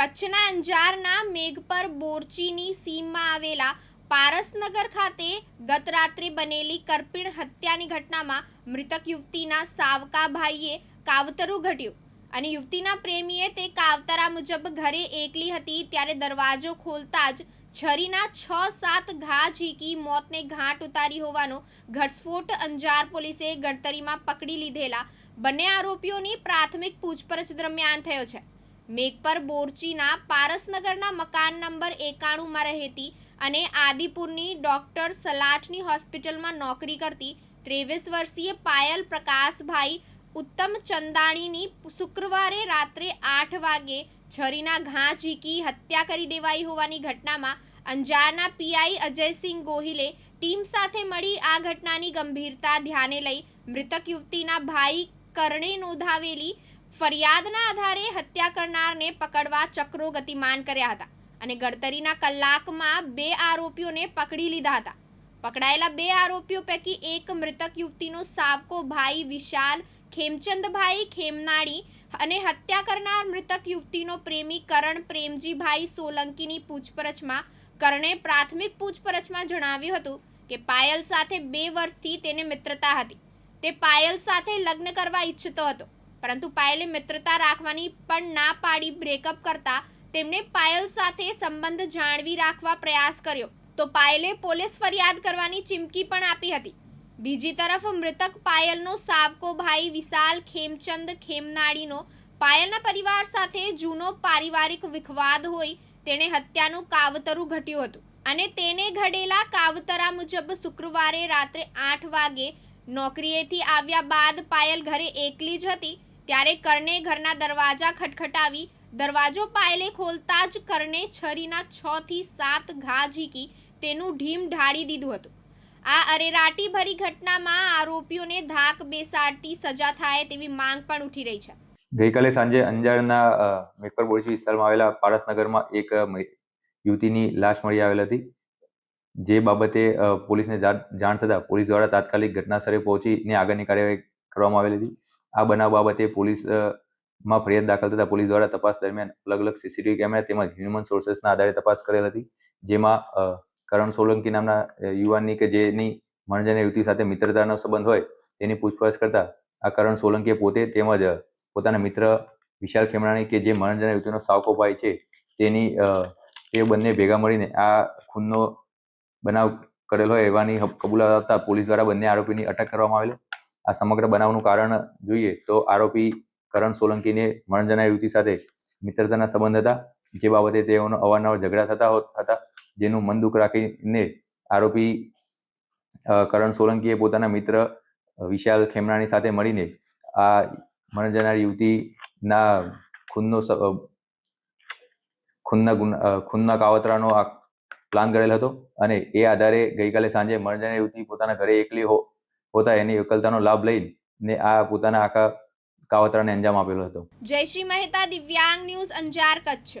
કચ્છના અંજારના મેઘપર બોરચીની સીમમાં આવેલા પારસનગર ખાતે ગત રાત્રે બનેલી કરપીણ હત્યાની ઘટનામાં મૃતક યુવતીના સાવકા ભાઈએ કાવતરું ઘટ્યું અને યુવતીના પ્રેમીએ તે કાવતરા મુજબ ઘરે એકલી હતી ત્યારે દરવાજો ખોલતા જ છરીના છ સાત ઘા ઝીકી મોતને ઘાટ ઉતારી હોવાનો ઘટસ્ફોટ અંજાર પોલીસે ગડતરીમાં પકડી લીધેલા બંને આરોપીઓની પ્રાથમિક પૂછપરછ દરમિયાન થયો છે. મેઘપર બોરચીના પારસનગરના મકાન નંબર એકાણુંમાં રહેતી અને આદિપુરની ડોક્ટર સલાટની હોસ્પિટલમાં નોકરી કરતી ત્રેવીસ વર્ષીય પાયલ પ્રકાશભાઈ ઉત્તમ ચંદાણીની શુક્રવારે રાત્રે આઠ વાગે છરીના ઘા ઝીકી હત્યા કરી દેવાઈ હોવાની ઘટનામાં અંજારના પીઆઈ અજયસિંહ ગોહિલે ટીમ સાથે મળી આ ઘટનાની ગંભીરતા ધ્યાને લઈ મૃતક યુવતીના ભાઈ કરણે નોંધાવેલી ફરિયાદના આધારે હત્યા કરનારને પકડવા ચક્રો ગતિમાન કર્યા હતા અને ગડતરીના કલાકમાં બે આરોપીઓને પકડી લીધા હતા. પકડાયેલા બે આરોપીઓ પૈકી એક મૃતક યુવતીનો સાવકો ભાઈ વિશાલ, ખેમચંદભાઈ ખેમનાડી અને હત્યા કરનાર મૃતક યુવતીનો પ્રેમી કરણ પ્રેમજીભાઈ સોલંકીની પૂછપરછમાં કરણે પ્રાથમિક પૂછપરછમાં જણાવ્યું હતું કે પાયલ સાથે બે વર્ષથી તેને મિત્રતા હતી. તે પાયલ સાથે લગ્ન કરવા ઈચ્છતો હતો. પરંતુ પાયલે મિત્રતા રાખવાની પણ ના પાડી બ્રેકઅપ કરતા તેમણે પાયલ સાથે સંબંધ જાળવી રાખવા પ્રયાસ કર્યો. તો પાયલે પોલીસ ફરિયાદ કરવાની ચીમકી પણ આપી હતી. બીજી તરફ મૃતક પાયલનો સાવકો ભાઈ વિશાલ ખેમચંદ ખેમનાડીનો પાયલના પરિવાર સાથે જૂનો પારિવારિક વિખવાદ હોય તેણે હત્યાનું કાવતરું ઘટ્યું હતું અને તેને ઘડેલા કાવતરા મુજબ શુક્રવારે રાત્રે આઠ વાગે નોકરીએથી આવ્યા બાદ પાયલ ઘરે એકલી જ હતી ત્યારે કરણે ઘરના દરવાજા ખટખટાવી દરવાજો પાયલે ખોલતા જ કરણે છરીના છ થી સાત ઘા ઝીકી તેનું ઢીમ ઢાળી દીધું હતું. આ અરેરાટી ભરી ઘટનામાં આરોપીઓને ધાક બેસાડતી સજા થાય તેવી માંગ પણ ઉઠી રહી છે. ગઈકાલે સાંજે અંજારના મેકપર બોરચી વિસ્તારમાં આવેલા પારસનગરમાં એક યુવતીની લાશ મળી આવેલ હતી. જે બાબતે પોલીસને જાણ થતાં પોલીસ દ્વારા તાત્કાલિક ઘટનાસ્થળે પહોંચીને આગળની કાર્યવાહી કરવામાં આવેલી હતી. આ બનાવ બાબતે પોલીસમાં ફરિયાદ દાખલ થતા પોલીસ દ્વારા તપાસ દરમિયાન અલગ અલગ સીસીટીવી કેમેરા તેમજ હ્યુમન સોર્સેસના આધારે તપાસ કરેલ હતી, જેમાં કરણ સોલંકી નામના યુવાનની કે જેની મણજન યુવતી સાથે મિત્રતાનો સંબંધ હોય તેની પૂછપરછ કરતા આ કરણ સોલંકીએ પોતે તેમજ પોતાના મિત્ર વિશાલ ખેમરાણી કે જે મરણજના યુવતીનો સાવકો ભાઈ છે તેની તે બંને ભેગા મળીને આ ખૂનનો બનાવ કરેલો હોય એવાની કબૂલાત આપતા પોલીસ દ્વારા બંને આરોપીની અટક કરવામાં આવેલી. આ સમગ્ર બનાવનું કારણ જોઈએ તો આરોપી કરણ સોલંકીને મણજના યુવતી સાથે મિત્રતાના સંબંધ હતા, જે બાબતે તેઓનો અવારનવાર ઝઘડા થતા હતા જેનું મન દુઃખ રાખીને આરોપી કરણ સોલંકીએ પોતાના મિત્ર વિશાલ ખેમરાણી સાથે મળીને આ મણજનાર યુવતીના ખૂનનો ખૂનના ગુના ખૂનના કાવતરાનો આ પ્લાન કરેલ હતો અને એ આધારે ગઈકાલે સાંજે મણજના યુવતી પોતાના ઘરે એકલી હોતા એની એકલતાનો લાભ લઈને આ પોતાના આખા કાવતરાને અંજામ આપેલો હતો. જયશ્રી મહેતા દિવ્યાંગ ન્યૂઝ અંજાર કચ્છ.